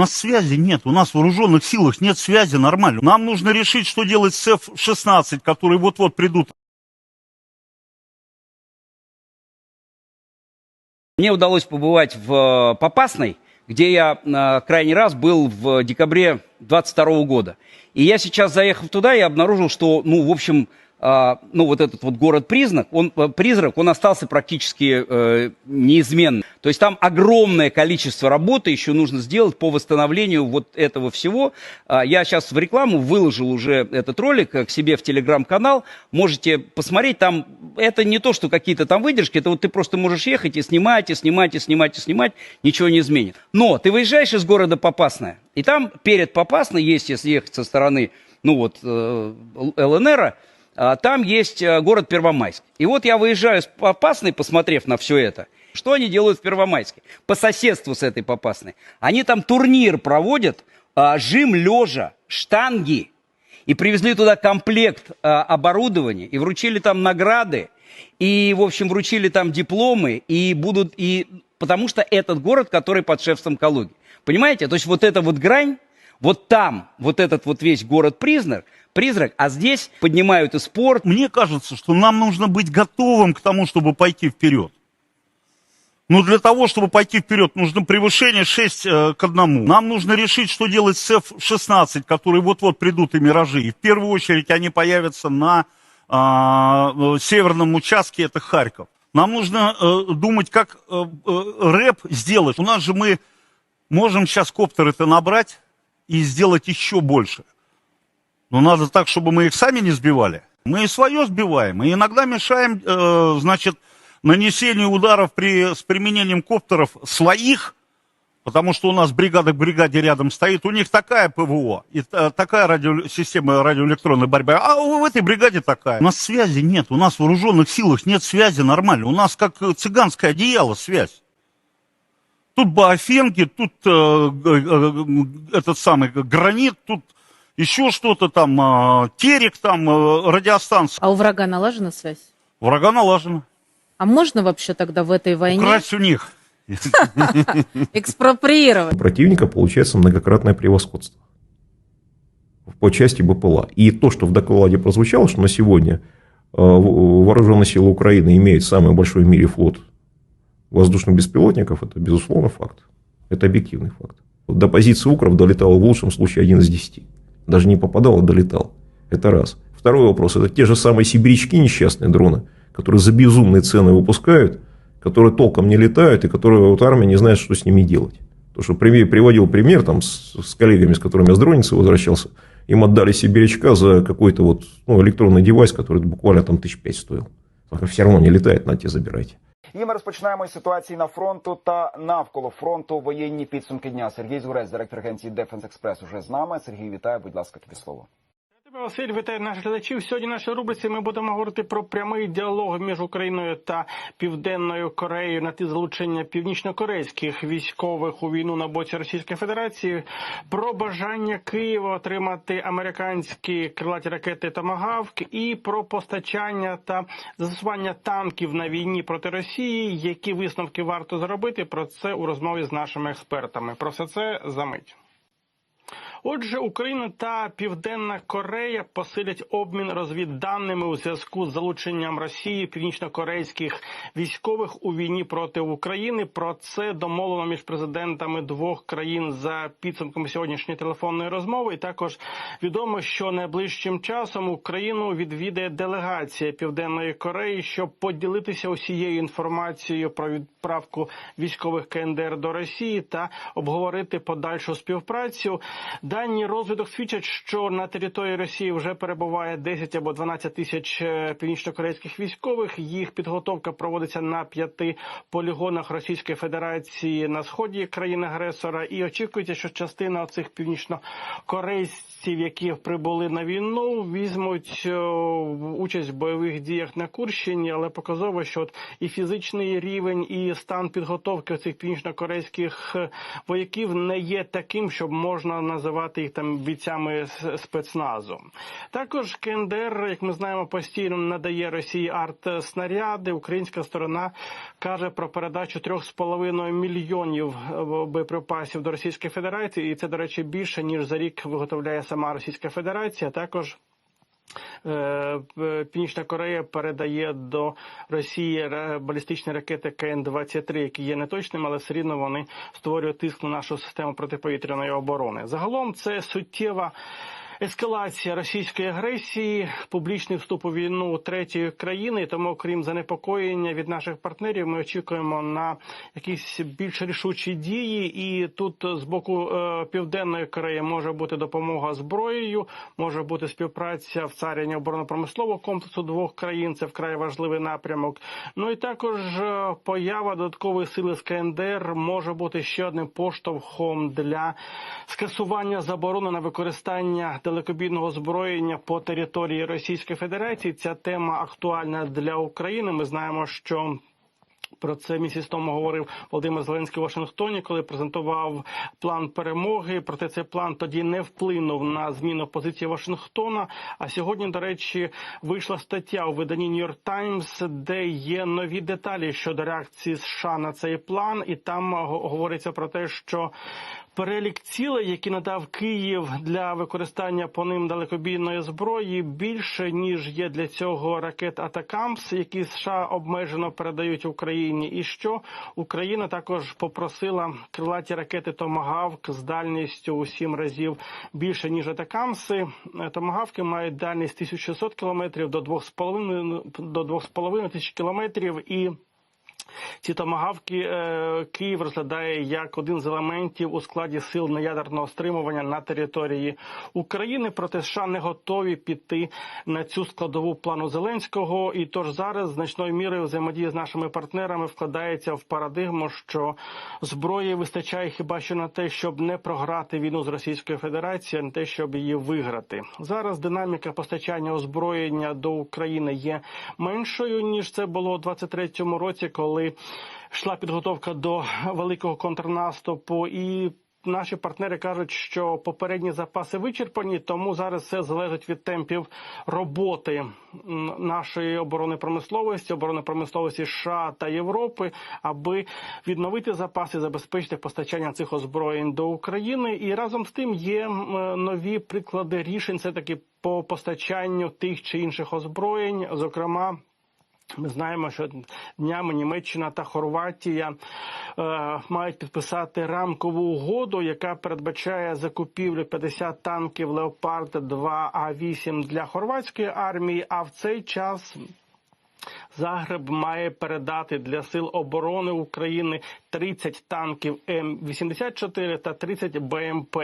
У нас связи нет, у нас в вооруженных силах нет связи нормально. Нам нужно решить, что делать с F-16, которые вот-вот придут. Мне удалось побывать в э, Попасной, где я э, крайний раз был в декабре 22 года. И я сейчас, заехав туда, я обнаружил, что, ну, в общем, ну, вот этот вот город-признак, он, э, призрак, он остался практически э, неизменным. То есть там огромное количество работы еще нужно сделать по восстановлению вот этого всего. А, Я сейчас в рекламу выложил уже этот ролик э, к себе в телеграм-канал. Можете посмотреть, там это не то, что какие-то там выдержки, это вот ты просто можешь ехать и снимать, и снимать, и снимать, и снимать, ничего не изменит. Но ты выезжаешь из города Попасная, и там перед Попасной есть, если ехать со стороны, ну вот, э, ЛНР, а, там есть э, город Первомайск. И вот я выезжаю с Попасной, посмотрев на все это. Что они делают в Первомайске? По соседству с этой Попасной. Они там турнир проводят, а, жим лежа, штанги. И привезли туда комплект а, оборудования, и вручили там награды, и, в общем, вручили там дипломы, и будут, и потому что этот город, который под шефством Калуги. Понимаете? То есть вот эта вот грань, вот там, вот этот вот весь город-призрак, призрак, а здесь поднимают и спорт, Мне кажется, что нам нужно быть готовым к тому, чтобы пойти вперед. Но для того, чтобы пойти вперед, нужно превышение 6 э, к 1. Нам нужно решить, что делать с F-16, которые вот-вот придут и миражи. И в первую очередь они появятся на а, э, северном участке, это Харьков. Нам нужно э, думать, как э, э, рэп сделать. У нас же мы можем сейчас коптеры-то набрать и сделать еще больше. Но надо так, чтобы мы их сами не сбивали. Мы и свое сбиваем, и иногда мешаем, э, значит, нанесению ударов при, с применением коптеров своих, потому что у нас бригада к бригаде рядом стоит, у них такая ПВО, и та- такая радио, система радиоэлектронной борьбы, а у- в этой бригаде такая. У нас связи нет, у нас в вооруженных силах нет связи нормально, у нас как э, цыганское одеяло связь. Тут баофенки, тут э, э, этот самый гранит, тут еще что-то там, э, терек там, э, радиостанция. А у врага налажена связь? Врага налажено. А можно вообще тогда в этой войне Украсть у них. экспроприировать? У противника получается многократное превосходство по части БПЛА. И то, что в докладе прозвучало, что на сегодня э, вооруженные силы Украины имеют самый большой в мире флот воздушных беспилотников, это безусловно факт. Это объективный факт. Вот До позиции Укров долетало в лучшем случае один из десяти. Даже не попадал, а долетал. Это раз. Второй вопрос. Это те же самые сибирячки несчастные дроны, которые за безумные цены выпускают, которые толком не летают, и которые вот армия не знает, что с ними делать. То, что при- приводил пример там, с, с коллегами, с которыми я с дроницы возвращался, им отдали сибирячка за какой-то вот, ну, электронный девайс, который буквально там тысяч пять стоил. Все равно не летает, на те забирайте. І ми розпочинаємо із ситуації на фронту та навколо фронту воєнні підсумки дня. Сергій Зурець, директор агенції Дефенс Експрес, уже з нами. Сергій, вітаю, будь ласка, тобі слово. Тебе, Василь, вітаю наших глядачів. Сьогодні в нашій рубриці ми будемо говорити про прямий діалог між Україною та Південною Кореєю на ті залучення північнокорейських військових у війну на боці Російської Федерації, про бажання Києва отримати американські крилаті ракети Томагавк і про постачання та застосування танків на війні проти Росії. Які висновки варто зробити? Про це у розмові з нашими експертами. Про все це за мить. Отже, Україна та Південна Корея посилять обмін розвідданими у зв'язку з залученням Росії північнокорейських військових у війні проти України. Про це домовлено між президентами двох країн за підсумками сьогоднішньої телефонної розмови. І також відомо, що найближчим часом Україну відвідає делегація Південної Кореї, щоб поділитися усією інформацією про відправку військових КНДР до Росії та обговорити подальшу співпрацю. Дані розвідок свідчать, що на території Росії вже перебуває 10 або 12 тисяч е, північнокорейських військових. Їх підготовка проводиться на п'яти полігонах Російської Федерації на сході країни-агресора. І очікується, що частина цих північнокорейців, які прибули на війну, візьмуть е, участь в бойових діях на Курщині, але показово, що от і фізичний рівень, і стан підготовки цих північнокорейських е, вояків не є таким, щоб можна називати називати їх там бійцями спецназу. Також КНДР, як ми знаємо, постійно надає Росії арт-снаряди. Українська сторона каже про передачу 3,5 мільйонів е, боєприпасів до Російської Федерації, і це, до речі, більше ніж за рік виготовляє сама Російська Федерація. Також Північна Корея передає до Росії балістичні ракети КН-23, які є неточними, але все рівно вони створюють тиск на нашу систему протиповітряної оборони. Загалом це суттєва. Ескалація російської агресії, публічний вступ у війну третьої країни. Тому, крім занепокоєння від наших партнерів, ми очікуємо на якісь більш рішучі дії. І тут з боку е, південної Кореї може бути допомога зброєю, може бути співпраця в царянні оборонно-промислового комплексу двох країн. Це вкрай важливий напрямок. Ну і також е, поява додаткової сили з КНДР може бути ще одним поштовхом для скасування заборони на використання далекобійного озброєння по території Російської Федерації. Ця тема актуальна для України. Ми знаємо, що про це місяць тому говорив Володимир Зеленський у Вашингтоні, коли презентував план перемоги. Проте цей план тоді не вплинув на зміну позиції Вашингтона. А сьогодні, до речі, вийшла стаття у виданні New York Times, де є нові деталі щодо реакції США на цей план, і там го- говориться про те, що Перелік цілей, які надав Київ для використання по ним далекобійної зброї, більше ніж є для цього ракет Атакамс, які США обмежено передають Україні. І що Україна також попросила крилаті ракети Томагавк з дальністю у сім разів більше ніж Атакамси. Томагавки мають дальність 1600 кілометрів до 2,5 до 2,5 тисяч кілометрів і. Ці томагавки е, Київ розглядає як один з елементів у складі сил неядерного стримування на території України. Проте США не готові піти на цю складову плану Зеленського. І тож зараз значною мірою взаємодія з нашими партнерами вкладається в парадигму, що зброї вистачає хіба що на те, щоб не програти війну з Російською Федерацією, а не те, щоб її виграти. Зараз динаміка постачання озброєння до України є меншою ніж це було у 23-му році, коли йшла підготовка до великого контрнаступу і. Наші партнери кажуть, що попередні запаси вичерпані, тому зараз все залежить від темпів роботи нашої оборони промисловості, оборони промисловості США та Європи, аби відновити запаси, забезпечити постачання цих озброєнь до України. І разом з тим є нові приклади рішень, все таки по постачанню тих чи інших озброєнь, зокрема. Ми знаємо, що днями Німеччина та Хорватія е, мають підписати рамкову угоду, яка передбачає закупівлю 50 танків Леопард 2 А 8 для хорватської армії. А в цей час Загреб має передати для сил оборони України 30 танків М84 та 30 БМП.